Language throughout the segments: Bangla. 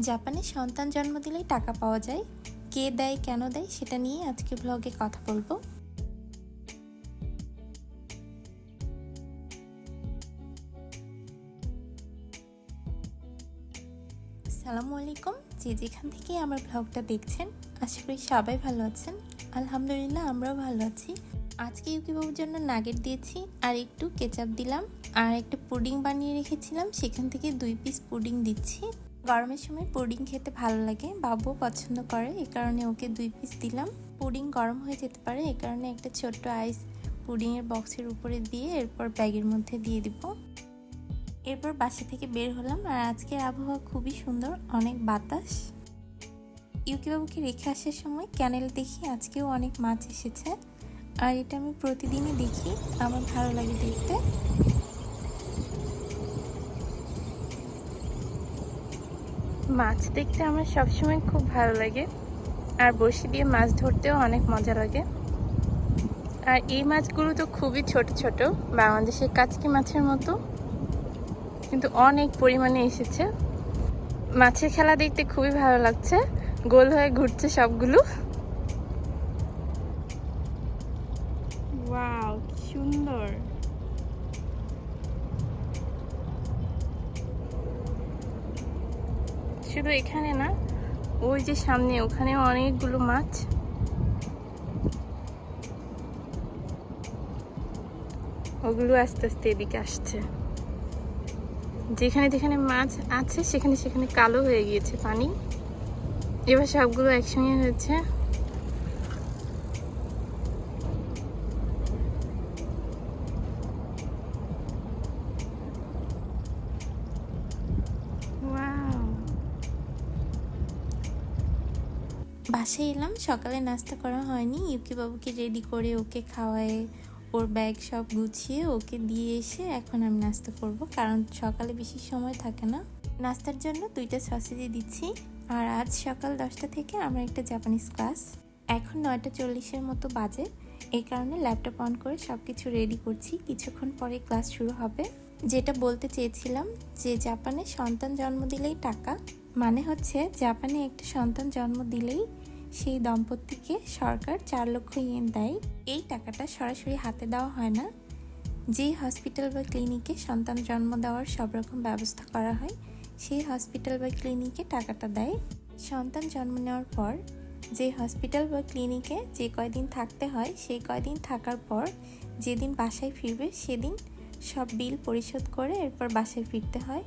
জাপানে সন্তান জন্ম দিলেই টাকা পাওয়া যায়। কে দেয়, কেন দেয়, সেটা নিয়ে আজকে ব্লগে কথা বলব। আসসালামু আলাইকুম। যে যেখান থেকে আমার ব্লগটা দেখছেন, আশা করি সবাই ভালো আছেন। আলহামদুলিল্লাহ, আমরাও ভালো আছি। আজকে ইউকিবাবুর জন্য নাগেট দিয়েছি, আর একটু কেচাপ দিলাম, আর একটা পুডিং বানিয়ে রেখেছিলাম। সেখান থেকে দুই পিস পুডিং দিচ্ছি। গরমের সময় পুডিং খেতে ভালো লাগে। বাবুও পছন্দ করে, এ কারণে ওকে দুই পিস দিলাম। পুডিং গরম হয়ে যেতে পারে, এ কারণে একটা ছোট্ট আইস পুডিংয়ের বক্সের উপরে দিয়ে এরপর ব্যাগের মধ্যে দিয়ে দিব। এরপর বাসা থেকে বের হলাম, আর আজকের আবহাওয়া খুবই সুন্দর, অনেক বাতাস। ইউকিবাবুকে রেখে আসার সময় ক্যানেল দেখি আজকেও অনেক মাছ এসেছে। আর এটা আমি প্রতিদিনই দেখি, আমার ভালো লাগে দেখতে। মাছ দেখতে আমার সবসময় খুব ভালো লাগে। আর বড়শি দিয়ে মাছ ধরতেও অনেক মজা লাগে। আর এই মাছগুলো তো খুবই ছোট ছোট বাংলাদেশের কাচকি মাছের মতো। কিন্তু অনেক পরিমাণে এসেছে। মাছের খেলা দেখতে খুবই ভালো লাগছে। গোল হয়ে ঘুরছে সবগুলো। ওয়াও সুন্দর। শুধু এখানে না, ওই যে সামনে, ওখানে অনেকগুলো মাছ। ওগুলো আস্তে আস্তে এদিকে আসছে। যেখানে যেখানে মাছ আছে, সেখানে সেখানে কালো হয়ে গিয়েছে পানি। এবার সবগুলো একসঙ্গে হয়েছে বাসায় এলাম, সকালে নাস্তা করা হয়নি। ইউকি বাবুকে রেডি করে ওকে খাওয়ায় ওর ব্যাগ সব গুছিয়ে ওকে দিয়ে এসে এখন আমি নাস্তা করব। কারণ সকালে বেশি সময় থাকে না। নাস্তার জন্য দুইটা সসেজি দিচ্ছি। আর আজ সকাল দশটা থেকে আমার একটা জাপানিজ ক্লাস এখন নয়টা চল্লিশের মতো বাজে। এই কারণে ল্যাপটপ অন করে সব কিছু রেডি করছি। কিছুক্ষণ পরে ক্লাস শুরু হবে। যেটা বলতে চেয়েছিলাম যে জাপানে সন্তান জন্ম দিলেই টাকা। মানে হচ্ছে জাপানে একটা সন্তান জন্ম দিলেই সেই দম্পতিকে সরকার চার লক্ষ ইয়েন দেয়। এই টাকাটা সরাসরি হাতে দেওয়া হয় না। যে হসপিটাল বা ক্লিনিকে সন্তান জন্ম দেওয়ার সব রকম ব্যবস্থা করা হয়, সেই হসপিটাল বা ক্লিনিকে টাকাটা দেয়। সন্তান জন্ম নেওয়ার পর যে হসপিটাল বা ক্লিনিকে যে কয়দিন থাকতে হয়, সেই কয়দিন থাকার পর যেদিন বাসায় ফিরবে সেদিন সব বিল পরিশোধ করে এরপর বাসায় ফিরতে হয়।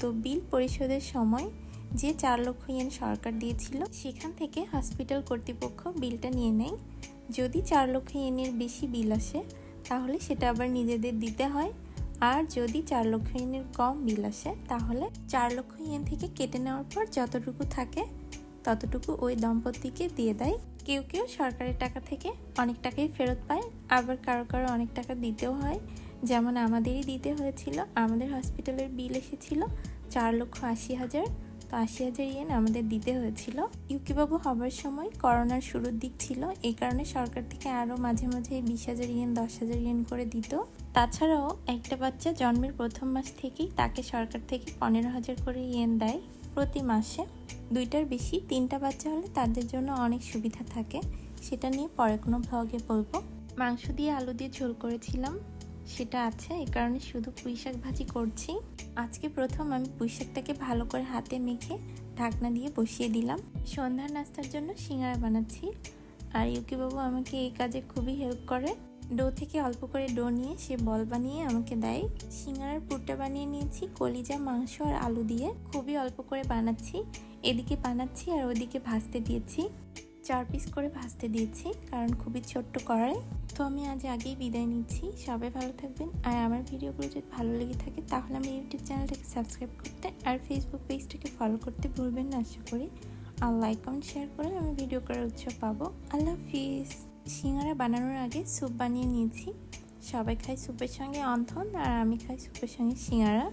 তো বিল পরিশোধের সময় যে চার লক্ষ ইয়েন সরকার দিয়েছিল, সেখান থেকে হসপিটাল কর্তৃপক্ষ বিলটা নিয়ে নেয়। যদি চার লক্ষ ইয়েনের বেশি বিল আসে, তাহলে সেটা আবার নিজেদের দিতে হয়। আর যদি চার লক্ষ ইয়েনের কম বিল আসে, তাহলে চার লক্ষ ইয়েন থেকে কেটে নেওয়ার পর যতটুকু থাকে, ততটুকু ওই দম্পতিকে দিয়ে দেয়। কেউ কেউ সরকারের টাকা থেকে অনেক টাকাই ফেরত পায়, আবার কারও কারও অনেক টাকা দিতেও হয়। যেমন আমাদেরই দিতে হয়েছিল, আমাদের হসপিটালের বিল এসেছিল চার লক্ষ আশি হাজার। তো আশি হাজার ইয়েন আমাদের দিতে হয়েছিল। ইউকিবাবু হবার সময় করোনার শুরুর দিক ছিল, এই কারণে সরকার থেকে আরও মাঝে মাঝে বিশ হাজার ইয়েন, দশ হাজার ইয়েন করে দিত। তাছাড়াও একটা বাচ্চা জন্মের প্রথম মাস থেকেই তাকে সরকার থেকে পনেরো হাজার করে ইয়েন দেয় প্রতি মাসে। দুইটার বেশি, তিনটা বাচ্চা হলে তাদের জন্য অনেক সুবিধা থাকে। সেটা নিয়ে পরে কোনো ভ্লগে বলব। মাংস দিয়ে আলু দিয়ে ঝোল করেছিলাম। সেটা আছে, এই কারণে শুধু পুঁই শাক ভাজি করছি। আজকে প্রথম আমি পুঁই শাকটাকে ভালো করে হাতে মেখে ঢাকনা দিয়ে বসিয়ে দিলাম। সন্ধ্যার নাস্তার জন্য সিঙ্গারা বানাচ্ছি। আর ইউকিবাবু আমাকে এই কাজে খুবই হেল্প করে। ডো থেকে অল্প করে ডো নিয়ে সে বল বানিয়ে আমাকে দেয়। সিঙ্গারার পুরটা বানিয়ে নিয়েছি, কলিজা, মাংস আর আলু দিয়ে। খুবই অল্প করে বানাচ্ছি। এদিকে বানাচ্ছি আর ওদিকে ভাজতে দিয়েছি। চার পিস করে ভাজতে দিয়েছি, কারণ খুবই ছোট্ট কড়াই। তো আমি আজ আগেই বিদায় নিচ্ছি। সবাই ভালো থাকবেন। আর আমার ভিডিওগুলো যদি ভালো লেগে থাকে, তাহলে আমি ইউটিউব চ্যানেলটাকে সাবস্ক্রাইব করতে আর ফেসবুক পেজটাকে ফলো করতে ভুলবেন না, আশা করি। আর লাইক কমেন্ট শেয়ার করলে আমি ভিডিও করার উৎসাহ পাবো। আল্লাহ হাফিজ। সিঙ্গারা বানানোর আগে স্যুপ বানিয়ে নিয়েছি। সবাই খায় স্যুপের সঙ্গে অন্থন, আর আমি খাই স্যুপের সঙ্গে সিঙ্গারা।